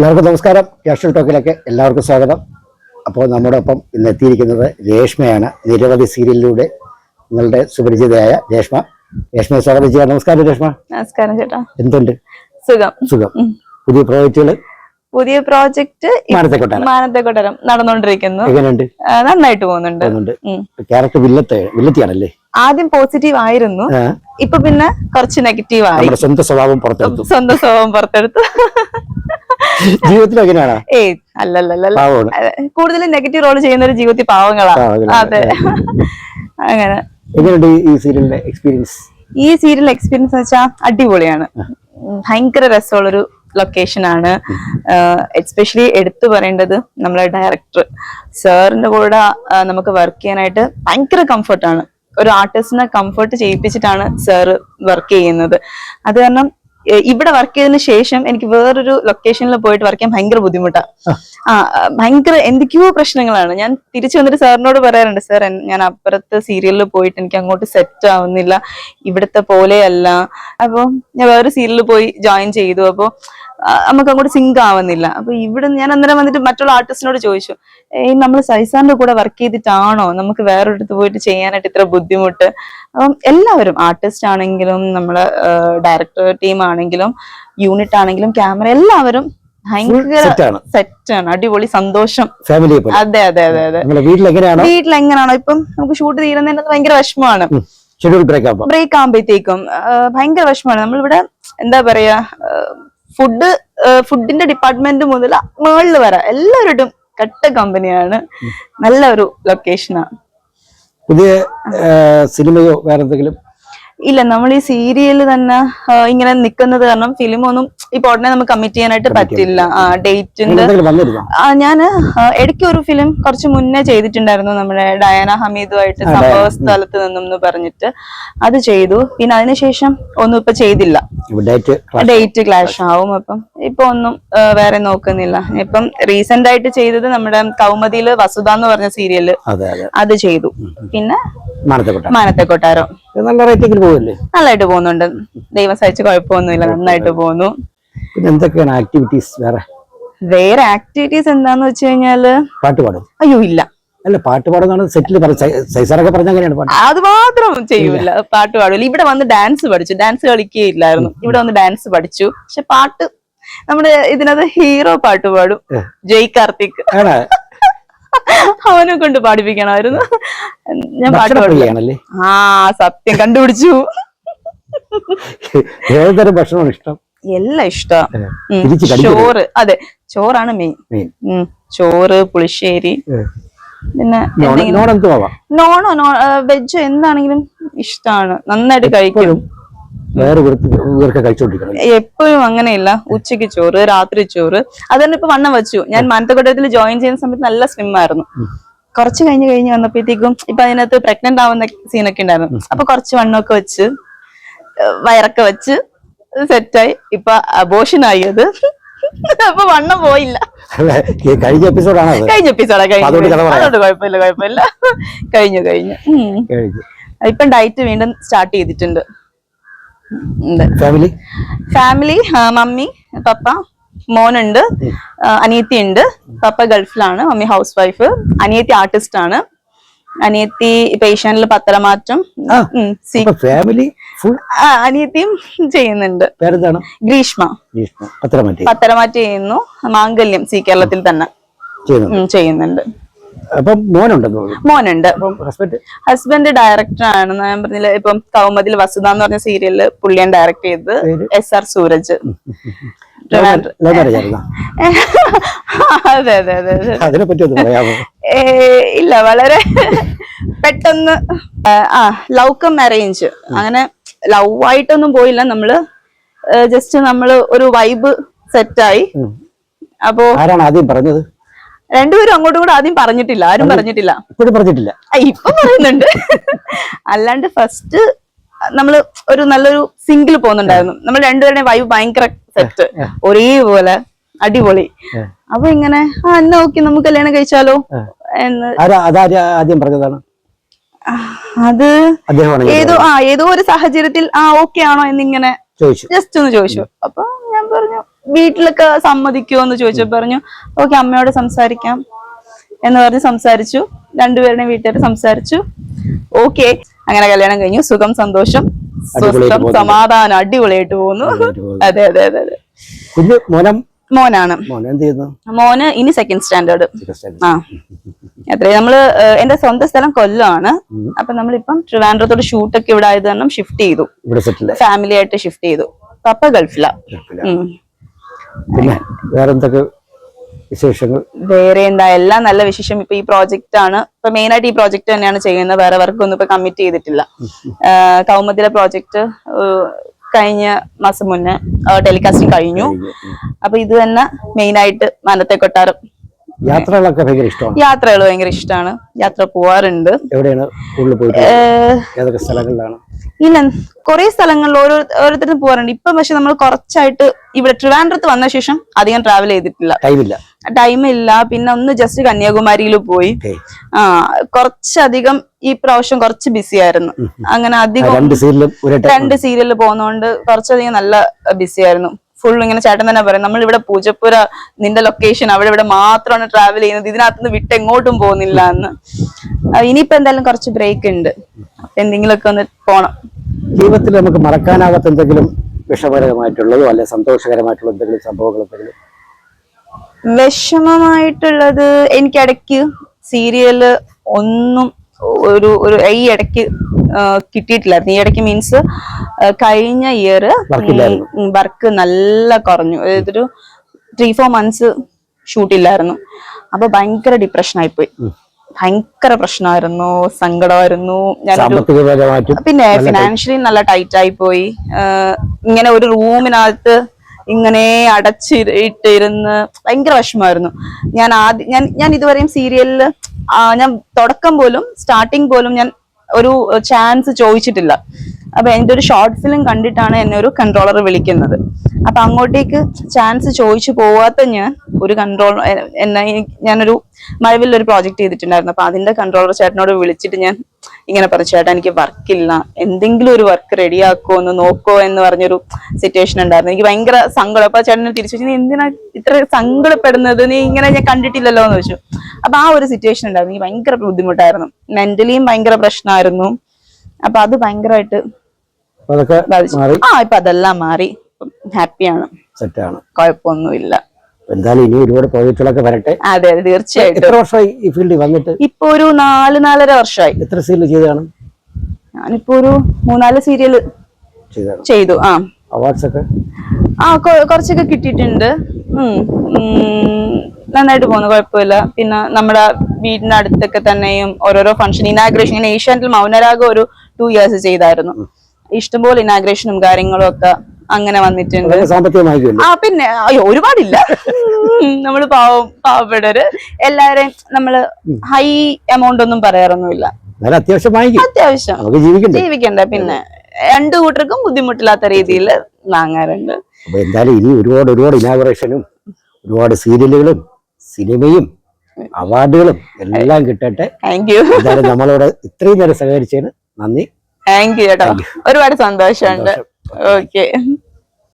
എല്ലാവർക്കും നമസ്കാരം. ക്യാഷ്വൽ ടോക്കിലേക്ക് എല്ലാവർക്കും സ്വാഗതം. അപ്പോൾ നമ്മുടെ ഒപ്പം ഇന്ന് എത്തിയിരിക്കുന്നത് രേഷ്മയാണ്. നിരവധി സീരിയലിലൂടെ നിങ്ങളുടെ സുപരിചിതയായ രേഷ്മ. രേഷ്മയെ സ്വാഗതം ചെയ്യാം നമസ്കാരം രേഷ്മ. നമസ്കാരം ചേട്ടാ. എന്തുണ്ട്? സുഖം. സുഖം. പുതിയ പ്രോജക്റ്റുകൾ പുതിയ പ്രോജക്റ്റ് മാനത്തെ കൊട്ടാരം മാനത്തെ കൊട്ടാരം നടന്നുകൊണ്ടിരിക്കുന്നു. എങ്ങനെയുണ്ട്? നന്നായിട്ട് പോകുന്നുണ്ട്. പോകുന്നുണ്ട്. ഉം. ക്യാരക്ടർ വില്ലത്തെ വില്ലത്തിയാണല്ലേ? ആദ്യം പോസിറ്റീവ് ആയിരുന്നു. ഇപ്പൊ പിന്നെ കുറച്ച് നെഗറ്റീവ് ആയി. സ്വന്തം സ്വഭാവം പുറത്തെടുത്തു. സ്വന്തം സ്വഭാവം പുറത്തെടുത്ത്. ജീവിതത്തിൽ ഏയ് അല്ലല്ലല്ല കൂടുതലും നെഗറ്റീവ് റോൾ ചെയ്യുന്ന ഒരു ജീവിതത്തിൽ പാവങ്ങളാ. പാവങ്ങളാണ്. അതെ. അങ്ങനെ. എങ്ങനെയുണ്ട് ഈ- സീരിയലിന്റെ എക്സ്പീരിയൻസ് ഈ സീരിയൽ എക്സ്പീരിയൻസ് വെച്ചാൽ അടിപൊളിയാണ്. ഭയങ്കര രസമുള്ളൊരു ലൊക്കേഷൻ ആണ്. എസ്പെഷ്യലി എടുത്തു പറയേണ്ടത് നമ്മളെ ഡയറക്ടർ സാറിന്റെ കൂടെ നമുക്ക് വർക്ക് ചെയ്യാനായിട്ട് ഭയങ്കര കംഫർട്ടാണ് ഒരു ആർട്ടിസ്റ്റിനെ കംഫർട്ട് ചെയ്യിപ്പിച്ചിട്ടാണ് സാറ് വർക്ക് ചെയ്യുന്നത്. അത് കാരണം ഇവിടെ വർക്ക് ചെയ്തതിന് ശേഷം എനിക്ക് വേറൊരു ലൊക്കേഷനിൽ പോയിട്ട് വർക്ക് ചെയ്യാൻ ഭയങ്കര ബുദ്ധിമുട്ടാണ് ആ. ഭയങ്കര എന്തൊക്കെയോ പ്രശ്നങ്ങളാണ്. ഞാൻ തിരിച്ചു വന്നിട്ട് സാറിനോട് പറയാറുണ്ട് സാർ ഞാൻ അപ്പുറത്തെ സീരിയലിൽ പോയിട്ട് എനിക്ക് അങ്ങോട്ട് സെറ്റ് ആവുന്നില്ല. ഇവിടുത്തെ പോലെയല്ല അപ്പോൾ ഞാൻ വേറെ സീരിയലിൽ പോയി ജോയിൻ ചെയ്തു. അപ്പോൾ നമുക്ക് അങ്ങോട്ട് സിങ്ക് ആവുന്നില്ല. അപ്പൊ ഇവിടെ ഞാൻ അന്നേരം വന്നിട്ട് മറ്റുള്ള ആർട്ടിസ്റ്റിനോട് ചോദിച്ചു ഏയ് നമ്മൾ സൈസാറിന്റെ കൂടെ വർക്ക് ചെയ്തിട്ടാണോ? നമുക്ക് വേറൊരിടത്ത് പോയിട്ട് ചെയ്യാനായിട്ട് ഇത്ര ബുദ്ധിമുട്ട്? അപ്പം എല്ലാവരും ആർട്ടിസ്റ്റ് ആണെങ്കിലും നമ്മളെ ഡയറക്ടർ ടീം ആണെങ്കിലും യൂണിറ്റ് ആണെങ്കിലും ക്യാമറ എല്ലാവരും ഭയങ്കര സെറ്റാണ് അടിപൊളി സന്തോഷം. ഫാമിലി അതെ അതെ അതെ അതെ. വീട്ടിൽ എങ്ങനെയാണോ? ഇപ്പം നമുക്ക് ഷൂട്ട് തീരുന്നതിന് ഭയങ്കര വിഷമമാണ്. ഷെഡ്യൂൾ ബ്രേക്ക് ആകുമ്പോഴത്തേക്കും ഭയങ്കര വിഷമമാണ്. നമ്മളിവിടെ എന്താ പറയാ ഫുഡ് ഫുഡിന്റെ ഡിപ്പാർട്ട്മെന്റ് മുതൽ മേളിൽ വരെ എല്ലാവരോടും കട്ട കമ്പനിയാണ് നല്ല ഒരു ലൊക്കേഷനാണ് പുതിയ സിനിമയോ വേറെ എന്തെങ്കിലും? ഇല്ല നമ്മൾ ഈ സീരിയൽ തന്നെ ഇങ്ങനെ നിൽക്കുന്നത് കാരണം ഫിലിം ഒന്നും ഇപ്പൊ ഉടനെ നമുക്ക് കമ്മിറ്റ് ചെയ്യാനായിട്ട് പറ്റില്ല. ഡേറ്റിന്റെ ഞാൻ ഇടയ്ക്ക് ഒരു ഫിലിം കുറച്ച് മുന്നേ ചെയ്തിട്ടുണ്ടായിരുന്നു നമ്മുടെ ഡയാന ഹമീദുമായിട്ട് സംഭവ സ്ഥലത്ത് നിന്നും എന്ന് പറഞ്ഞിട്ട്. അത് ചെയ്തു. പിന്നെ അതിനുശേഷം ഒന്നും ഇപ്പൊ ചെയ്തില്ല. ഡേറ്റ് ക്ലാഷ് ആവും. അപ്പം ഇപ്പൊ ഒന്നും വേറെ നോക്കുന്നില്ല. ഇപ്പം റീസെന്റ് ആയിട്ട് ചെയ്തത് നമ്മുടെ കൗമതിയിൽ വസുധ എന്ന് പറഞ്ഞ സീരിയൽ അതെ ചെയ്തു. പിന്നെ മാനത്തെ കൊട്ടാരം. നല്ല റേറ്റിംഗിൽ പോകല്ലേ നന്നായിട്ട് പോകുന്നുണ്ട്. ദൈവം സഹിച്ച് കുഴപ്പമൊന്നുമില്ല. നന്നായിട്ട് പോകുന്നു. പിന്നെ എന്തൊക്കെയാണ് ആക്ടിവിറ്റീസ് വേറെ? വേറെ ആക്ടിവിറ്റീസ് എന്താന്ന് വെച്ച് കഴിഞ്ഞാൽ പാട്ട് പാടും. അയ്യോ ഇല്ല. അല്ല പാട്ട് പാടുന്നതാണ് സെറ്റിൽ സൈസാറൊക്കെ പറഞ്ഞ അങ്ങനെയാണ് അത് മാത്രം ചെയ്യൂല. പാട്ട് പാടില്ല ഇവിടെ വന്ന് ഡാൻസ് പഠിച്ചു. ഡാൻസ് കളിക്കുകയില്ലായിരുന്നു. ഇവിടെ വന്ന് ഡാൻസ് പഠിച്ചു. പക്ഷെ പാട്ട് നമ്മുടെ ഇതിനകത്ത് ഹീറോ പാട്ട് പാടും. ജയ് കാർത്തിക്. അവനെ കൊണ്ട് പാടിപ്പിക്കണമായിരുന്നു. ഞാൻ പാട്ട് പാടില്ലേ. ആ സത്യം കണ്ടുപിടിച്ചു. ഏതുതരം ഭക്ഷണമാണ് ഇഷ്ടം? എല്ലാം ഇഷ്ടം. ഏ, തിരിച്ച് കടിക്കരുത്. ചോറ്. അതെ ചോറാണ് മെയിൻ ചോറ് പുളിശ്ശേരി പിന്നെ നോണോ? നോ വെജ് എന്താണെങ്കിലും ഇഷ്ടമാണ് നന്നായിട്ട് കഴിക്കും. എപ്പോഴും ഉച്ചയ്ക്ക് അങ്ങനെയില്ല. ഉച്ചയ്ക്ക് ചോറ് രാത്രി ചോറ്. അത് തന്നെ ഇപ്പൊ വണ്ണം വെച്ചു. ഞാൻ മാനത്തക്കോട്ടത്തിൽ ജോയിൻ ചെയ്യുന്ന സമയത്ത് നല്ല സ്ലിം ആയിരുന്നു. കുറച്ച് കഴിഞ്ഞ് കഴിഞ്ഞ് വന്നപ്പോഴത്തേക്കും ഇപ്പൊ അതിനകത്ത് പ്രഗ്നന്റ് ആവുന്ന സീനൊക്കെ ഉണ്ടായിരുന്നു. അപ്പൊ കുറച്ച് വണ്ണമൊക്കെ വെച്ച് വയറൊക്കെ വെച്ച് സെറ്റായി. ഇപ്പൊ അബോഷൻ ആയി അത്. അപ്പൊ വണ്ണം പോയില്ല. കഴിഞ്ഞ എപ്പിസോഡാണ് കഴിഞ്ഞ എപ്പിസോഡാ കഴിഞ്ഞു. അതുകൊണ്ട് കുഴപ്പമില്ല കുഴപ്പമില്ല. കഴിഞ്ഞു കഴിഞ്ഞു. ഇപ്പം ഡയറ്റ് വീണ്ടും സ്റ്റാർട്ട് ചെയ്തിട്ടുണ്ട്. ഫാമിലി ഫാമിലി മമ്മി പപ്പ മോനുണ്ട് അനിയത്തി ഉണ്ട് പപ്പ ഗൾഫിലാണ് മമ്മി ഹൗസ് വൈഫ് അനിയത്തി ആർട്ടിസ്റ്റ് ആണ്. അനിയത്തി ഇപ്പൊ പത്രമാറ്റം. ആ. ഉം, ഫാമിലി ഫുൾ അനിയത്തിയും ചെയ്യുന്നുണ്ട്. പേരെന്താണ്? ഗ്രീഷ്മ. ഗ്രീഷ്മ. പത്രം മറ്റേ. ചെയ്യുന്നു. മാംഗല്യം സി കേരളത്തിൽ തന്നെ. ചെയ്യുന്നുണ്ട്. അപ്പം മോനുണ്ടെന്ന് മോനുണ്ട്. ഹസ്ബൻഡ് ഹസ്ബൻഡ് ഡയറക്ടർ ആണ്. ഞാൻ പറഞ്ഞില്ല ഇപ്പം കൗമതിൽ വസുധ എന്ന് പറഞ്ഞ സീരിയലിൽ പുള്ളിയൻ ഡയറക്ട് ചെയ്തത്. S R Sooraj. അതെ അതെ അതെ അതെ. അതിനെ പറ്റി പറയാമോ? ഇല്ല വളരെ പെട്ടെന്ന് ആ, ലൗക്കം അറേഞ്ച് അങ്ങനെ ലവ് ആയിട്ടൊന്നും പോയില്ല. നമ്മൾ ജസ്റ്റ് നമ്മൾ ഒരു വൈബ് സെറ്റായി. അപ്പോ ആരാണ് ആദ്യം പറഞ്ഞത്? രണ്ടുപേരും അങ്ങോട്ടും കൂടെ ആദ്യം പറഞ്ഞിട്ടില്ല. ആരും പറഞ്ഞിട്ടില്ല. ഇപ്പോഴും പറഞ്ഞിട്ടില്ല. ഇപ്പൊ പറയുന്നുണ്ട്. അല്ലാണ്ട് ഫസ്റ്റ് നമ്മൾ ഒരു നല്ലൊരു സിംഗിൾ പോകുന്നുണ്ടായിരുന്നു നമ്മൾ രണ്ടുപേരുടെ വൈബ് ഭയങ്കര സെറ്റ് ഒരേപോലെ അടിപൊളി. അപ്പൊ ഇങ്ങനെ ആ എന്നാ ഓക്കെ നമുക്ക് കല്യാണം കഴിച്ചാലോ എന്ന് ആദ്യം പറഞ്ഞതാണ്? അത് ഏതോ ആ ഏതോ ഒരു സാഹചര്യത്തിൽ ആ ഓക്കെ ആണോ എന്നിങ്ങനെ ജസ്റ്റ് ഒന്ന് ചോദിച്ചു. അപ്പൊ ഞാൻ പറഞ്ഞു വീട്ടിലൊക്കെ സമ്മതിക്കുമോ എന്ന് ചോദിച്ചു. പറഞ്ഞു ഓക്കെ അമ്മയോട് സംസാരിക്കാം എന്ന് പറഞ്ഞ് സംസാരിച്ചു. രണ്ടുപേരുടെയും വീട്ടുകാർ സംസാരിച്ചു. ഓക്കെ അങ്ങനെ കല്യാണം കഴിഞ്ഞു. സുഖം സന്തോഷം. സ്വസ്ഥം സമാധാനം അടിപൊളിയായിട്ട് പോകുന്നു. അതെ അതെ അതെ അതെ. മോനാണ്. മോന് ഇനി സെക്കൻഡ് സ്റ്റാൻഡേർഡ് ആ. അത്രേ. നമ്മൾ എന്റെ സ്വന്തം സ്ഥലം കൊല്ലമാണ് അപ്പൊ നമ്മളിപ്പം ട്രിവാൻഡ്രത്തോട് ഷൂട്ടൊക്കെ ഇവിടെ ആയത് കാരണം ഷിഫ്റ്റ് ചെയ്തു. ഫാമിലി ആയിട്ട് ഷിഫ്റ്റ് ചെയ്തു. പപ്പ ഗൾഫിലാ. ഉം. പിന്നെ വേറെ എന്തൊക്കെ വിശേഷങ്ങൾ? വേറെ എന്താ എല്ലാം നല്ല വിശേഷം. ഇപ്പൊ ഈ പ്രോജക്റ്റ് ആണ്. ഇപ്പൊ മെയിൻ ആയിട്ട് ഈ പ്രോജക്റ്റ് തന്നെയാണ് ചെയ്യുന്നത്. വേറെ വർക്ക് ഒന്നും ഇപ്പൊ കമ്മിറ്റ് ചെയ്തിട്ടില്ല. കൗമുദിലെ പ്രോജക്റ്റ് കഴിഞ്ഞ മാസം മുന്നേ ടെലികാസ്റ്റിംഗ് കഴിഞ്ഞു. അപ്പൊ ഇത് തന്നെ മെയിൻ ആയിട്ട് മനത്തെ കൊട്ടാരം. യാത്രകളൊക്കെ ഭയങ്കര ഇഷ്ടമാണ്? യാത്രകൾ ഭയങ്കര ഇഷ്ടമാണ് യാത്ര പോവാറുണ്ട്. എവിടെയാണ് കൂടുതൽ പോയിട്ട് ഏതൊക്കെ സ്ഥലങ്ങളിലാണ്? ഇല്ല കുറെ സ്ഥലങ്ങളിൽ ഓരോ ഓരോരുത്തരും പോവാറുണ്ട്. ഇപ്പൊ പക്ഷെ നമ്മൾ കുറച്ചായിട്ട് ഇവിടെ ട്രിവാൻഡ്രത്ത് വന്ന ശേഷം അധികം ട്രാവൽ ചെയ്തിട്ടില്ല. ടൈമില്ല ടൈം ഇല്ല. പിന്നെ ഒന്ന് ജസ്റ്റ് കന്യാകുമാരിയിൽ പോയി. ആ കുറച്ചധികം ഈ പ്രാവശ്യം കുറച്ച് ബിസി ആയിരുന്നു. അങ്ങനെ അധികം രണ്ട് സീരിയലിൽ പോകുന്നോണ്ട് കുറച്ചധികം നല്ല ബിസി ആയിരുന്നു. ഫുൾ ഇങ്ങനെ ചേട്ടൻ തന്നെ പറയും നമ്മൾ ഇവിടെ പൂജപ്പുര നിന്റെ ലൊക്കേഷൻ അവിടെ ഇവിടെ മാത്രമാണ് ട്രാവൽ ചെയ്യുന്നത്. ഇതിനകത്തുനിന്ന് വിട്ട് എങ്ങോട്ടും പോകുന്നില്ല എന്ന്. ഇനിയിപ്പോ എന്തായാലും കുറച്ച് ബ്രേക്ക് ഉണ്ട്. അപ്പൊ എന്തെങ്കിലുമൊക്കെ ഒന്ന് പോണം. ജീവിതത്തിൽ നമുക്ക് മറക്കാനാവാത്ത എന്തെങ്കിലും വിഷമകരമായിട്ടുള്ളതോ അല്ലെ സന്തോഷകരമായിട്ടുള്ള എന്തെങ്കിലും സംഭവങ്ങൾ എന്തെങ്കിലും? വിഷമമായിട്ടുള്ളത് എനിക്കിടയ്ക്ക് സീരിയൽ ഒന്നും ഒരു ഒരു ഈ ഇടയ്ക്ക് കിട്ടിയിട്ടില്ലായിരുന്നു ഈ ഇടയ്ക്ക് മീൻസ് കഴിഞ്ഞ ഇയർ വർക്ക് നല്ല കുറഞ്ഞു. ഇതൊരു ത്രീ ഫോർ മന്ത്സ് ഷൂട്ട് ഇല്ലായിരുന്നു. അപ്പൊ ഭയങ്കര ഡിപ്രഷൻ ആയിപ്പോയി. ഭയങ്കര പ്രശ്നമായിരുന്നു. സങ്കടമായിരുന്നു. ഞാൻ പിന്നെ ഫിനാൻഷ്യലി നല്ല ടൈറ്റ് ആയി പോയി ഇങ്ങനെ ഒരു റൂമിനകത്ത് ഇങ്ങനെ അടച്ചിട്ടിരുന്ന് ഭയങ്കര വിഷമായിരുന്നു ഞാൻ ആദ്യം ഞാൻ ഞാൻ ഇതുവരെയും സീരിയലിൽ ഞാൻ തുടക്കം പോലും സ്റ്റാർട്ടിങ് പോലും ഞാൻ ഒരു ചാൻസ് ചോദിച്ചിട്ടില്ല. അപ്പൊ എന്റെ ഒരു ഷോർട്ട് ഫിലിം കണ്ടിട്ടാണ് എന്നെ ഒരു കൺട്രോളർ വിളിക്കുന്നത്. അപ്പൊ അങ്ങോട്ടേക്ക് ചാൻസ് ചോദിച്ചു പോവാത്ത ഞാൻ ഒരു കൺട്രോൾ എന്നെ ഞാനൊരു മഴവിൽ ഒരു പ്രോജക്റ്റ് ചെയ്തിട്ടുണ്ടായിരുന്നു. അപ്പൊ അതിന്റെ കൺട്രോളർ ചേട്ടനോട് വിളിച്ചിട്ട് ഞാൻ ഇങ്ങനെ പറഞ്ഞു ചേട്ടാ എനിക്ക് വർക്കില്ല. എന്തെങ്കിലും ഒരു വർക്ക് റെഡിയാക്കോ ഒന്ന് നോക്കോ എന്ന് പറഞ്ഞൊരു സിറ്റുവേഷൻ ഉണ്ടായിരുന്നു. എനിക്ക് ഭയങ്കര സങ്കടം. അപ്പൊ ചേട്ടനെ തിരിച്ചു വെച്ചു നീ എന്തിനാ ഇത്ര സങ്കടപ്പെടുന്നത്? നീ ഇങ്ങനെ ഞാൻ കണ്ടിട്ടില്ലല്ലോ എന്ന് വെച്ചു അപ്പൊ ആ ഒരു സിറ്റുവേഷൻ ഉണ്ടായിരുന്നു. എനിക്ക് ഭയങ്കര ബുദ്ധിമുട്ടായിരുന്നു. മെന്റലിയും ഭയങ്കര പ്രശ്നമായിരുന്നു. അപ്പൊ അത് ഭയങ്കരമായിട്ട് ആ ഇപ്പൊ അതെല്ലാം മാറി. ഹാപ്പിയാണ് കുഴപ്പമൊന്നുമില്ല. എന്തായാലും ഇനി ഒരുപാട് പ്രോജക്റ്റുകളൊക്കെ വരട്ടെ. അതെ അതെ തീർച്ചയായിട്ടും. എത്ര വർഷമായി ഈ ഫീൽഡിൽ വന്നിട്ട്? ഇപ്പൊ ഒരു നാല് നാലര വർഷമായി. എത്ര സീരിയൽ ചെയ്താണ് ഞാനിപ്പോ ഒരു മൂന്നാൽ സീരിയൽ ചെയ്താണ് ചെയ്തു ആ. അവാർഡ്സ് ഒക്കെ? ആ കുറച്ചൊക്കെ കിട്ടിയിട്ടുണ്ട്. നന്നായിട്ട് പോകുന്നു കുഴപ്പമില്ല. പിന്നെ നമ്മുടെ വീടിന്റെ അടുത്തൊക്കെ തന്നെയും ഓരോരോ ഫംഗ്ഷൻ ഇനാഗ്രേഷൻ ഇങ്ങനെ ഏഷ്യാനെറ്റിൽ മൗനരാഗം ഒരു ടു ഇയേഴ്സ് ചെയ്തായിരുന്നു. ഇഷ്ടംപോലെ ഇനാഗ്രേഷനും കാര്യങ്ങളും ഒക്കെ അങ്ങനെ വന്നിട്ടുണ്ട്. സാമ്പത്തികമായി ആ പിന്നെ അയ്യോ ഒരുപാടില്ല. നമ്മൾ പാവം പാവപ്പെട്ടവര് എല്ലാവരെയും നമ്മൾ ഹൈ എമൗണ്ട് ഒന്നും പറയാറൊന്നുമില്ല. അത്യാവശ്യം അത്യാവശ്യം. ജീവിക്കണ്ടേ? പിന്നെ രണ്ടു കൂട്ടർക്കും ബുദ്ധിമുട്ടില്ലാത്ത രീതിയിൽ വാങ്ങാറുണ്ട്. അപ്പൊ എന്തായാലും ഇനി ഒരുപാട് ഒരുപാട് ഇനാഗുറേഷനും ഒരുപാട് സീരിയലുകളും സിനിമയും അവാർഡുകളും എല്ലാം കിട്ടട്ടെ. താങ്ക് യു നമ്മളോട് ഇത്രയും നേരം സഹകരിച്ചതിന് നന്ദി. താങ്ക് യു കേട്ടോ ഒരുപാട് സന്തോഷമുണ്ട്. സന്തോഷം. ഓക്കെ